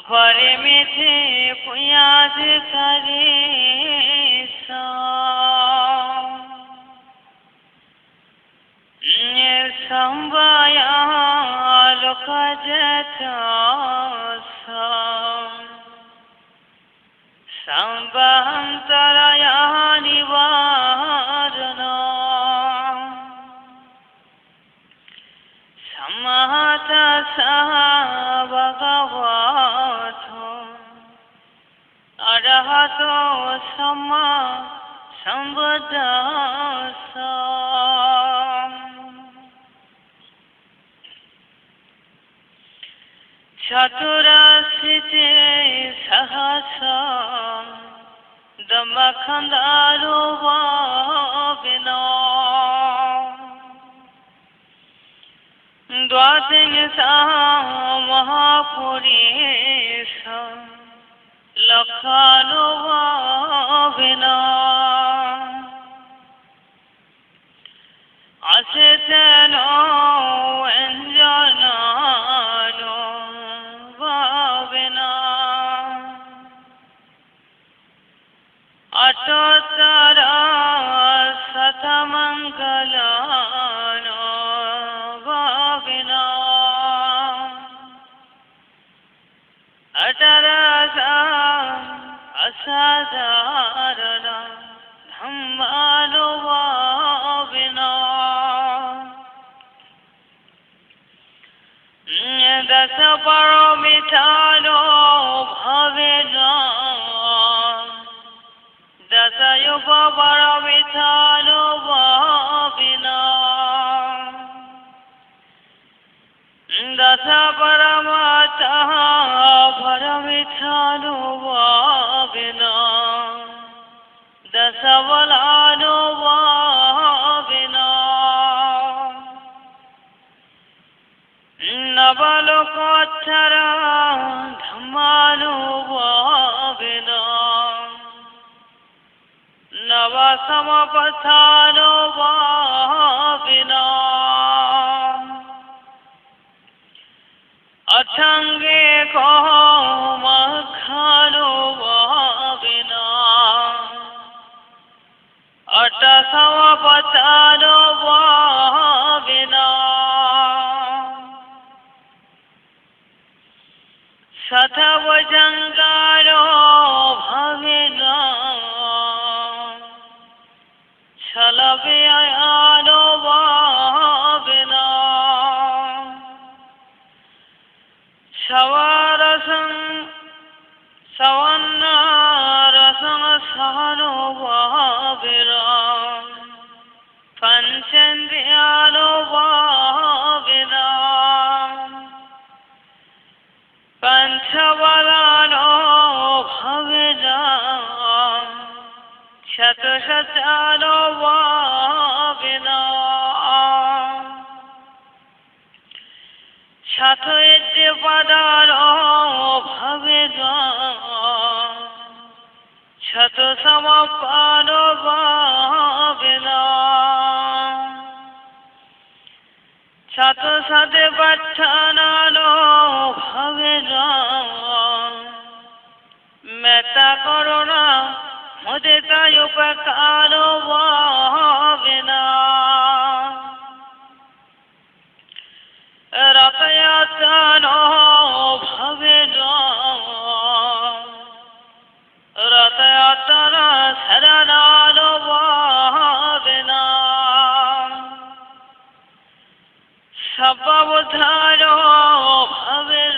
আপারে মেথে পুয়াজ করে সম্বায়া লোক যথা সম্বন্তরয়া নিবারণ সমা সম্বুদ্ধ চতুরাশিতে সহস দমখন্দারো বিনা দ্বাদিন মহাপুরীশ লক্ষানো বিনা আসে তেন অঞ্জনানো ভাবিনা অটোতরা শতমঙ্গলানো دارنا حمالها بنار إذا صبر مثالهم أبنار إذا سيصبر مثالهم أبنار إذا صبر ما পরমাতা পরমিঠানো ভাবিনা। দশ বলানো ভাবিনা নবলোকোত্তর ধম্মানুভাবিন। নব সমপথানুভাবিন অথঙ্গে call. পঞ্চন্দ্রিয়ানো ভাবিন পঞ্চবলানো ভবিন শত শতানো ভাবিন শত পদানো ভবিন শত সমপানো ভাবিন শত সদে হবে না। মেতা করোনা মধ্যে তাই উপকার। সববধারো ভবের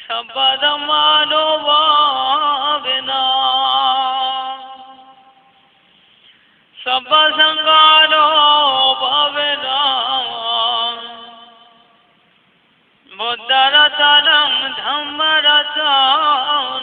সবদমানো ভাবেন সবসঙ্গানো ভাবেন বুদ্ধরতনং ধম্মরতনং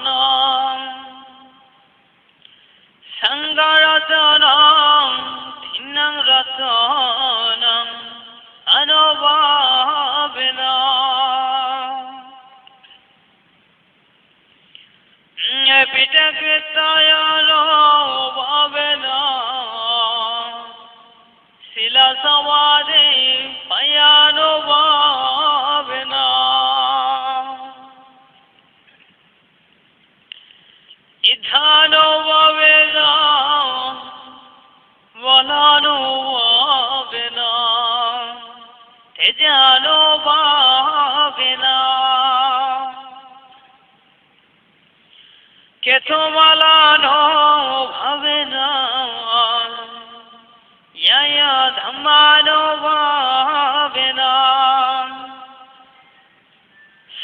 সওয়ারে পায়ানো ভাবনা। ইধানো না বলানো না তেজানো না কে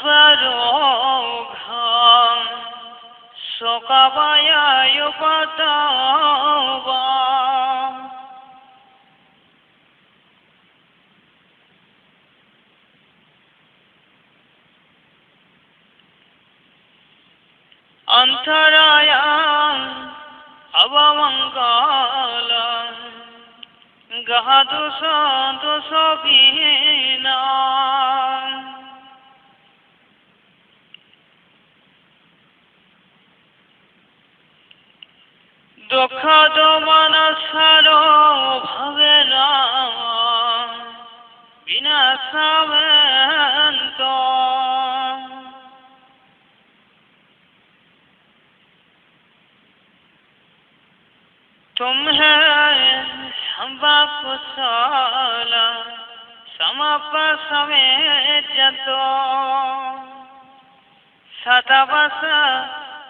ভাবে না জিনা সাবকানো ভাবে না জিনা সাবকানো ভাবে না দুঃখ দমন সারো ভাবে না বিনা সামন্ত तुम्हें संभा कुशल समप समेत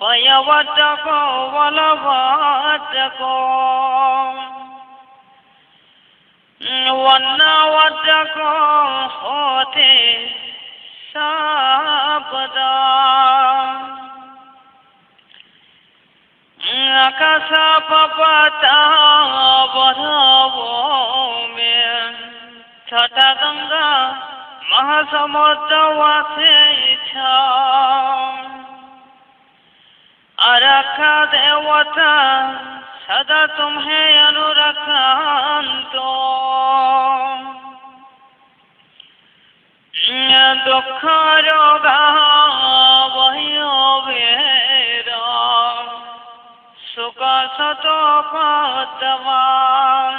पयवचको वलवाचको वन्नवचको होते शब्दा अकसपपता बनावो में छठा गंगा महासमुद्र वासे इच्छा। আরক্ষা দেবতা সদা তুমি অনুরক্ষান্ত দুঃখ রোগা বহ্যবেরা সুখ পদবান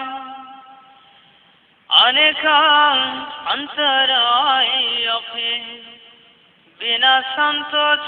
অনেক অন্তরায় বিনা সন্তোষ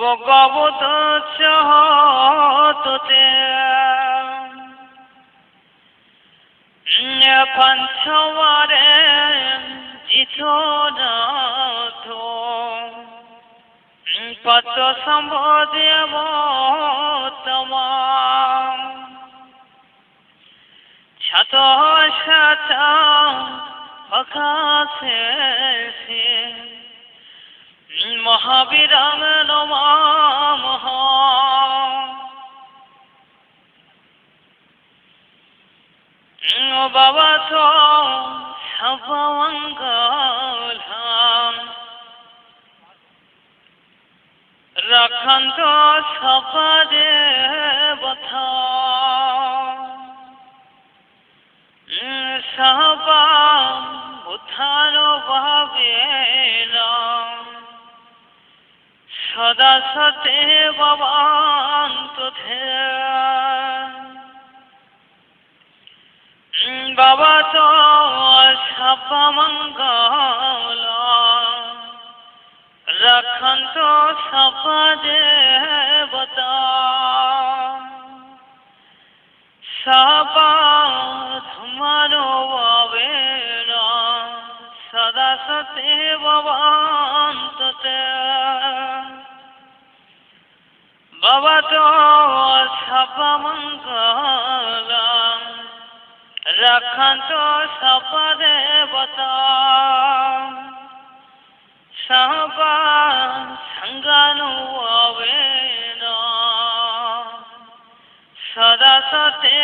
ভগবত তোতে পঞ্চমারে জিথনাথ পত সম্বোধেব তমাম শত শত আকাশে মহাবীরাং নমামহ বাবা তো সবমঙ্গলাম রখন্ত সপদে বথা সবা উত্থান ভাবে সদা সতে ভবান তোথে বাবা তো সবমঙ্গল রখন্ত সপদে বতা সবাধমানোবেন সদা সতে ভবান্ততে বাবা তো সাপা মঙ্গলাম। রাখান তো সাপা দেবতা সাপা সঙ্গানু আবে না। সদা সতে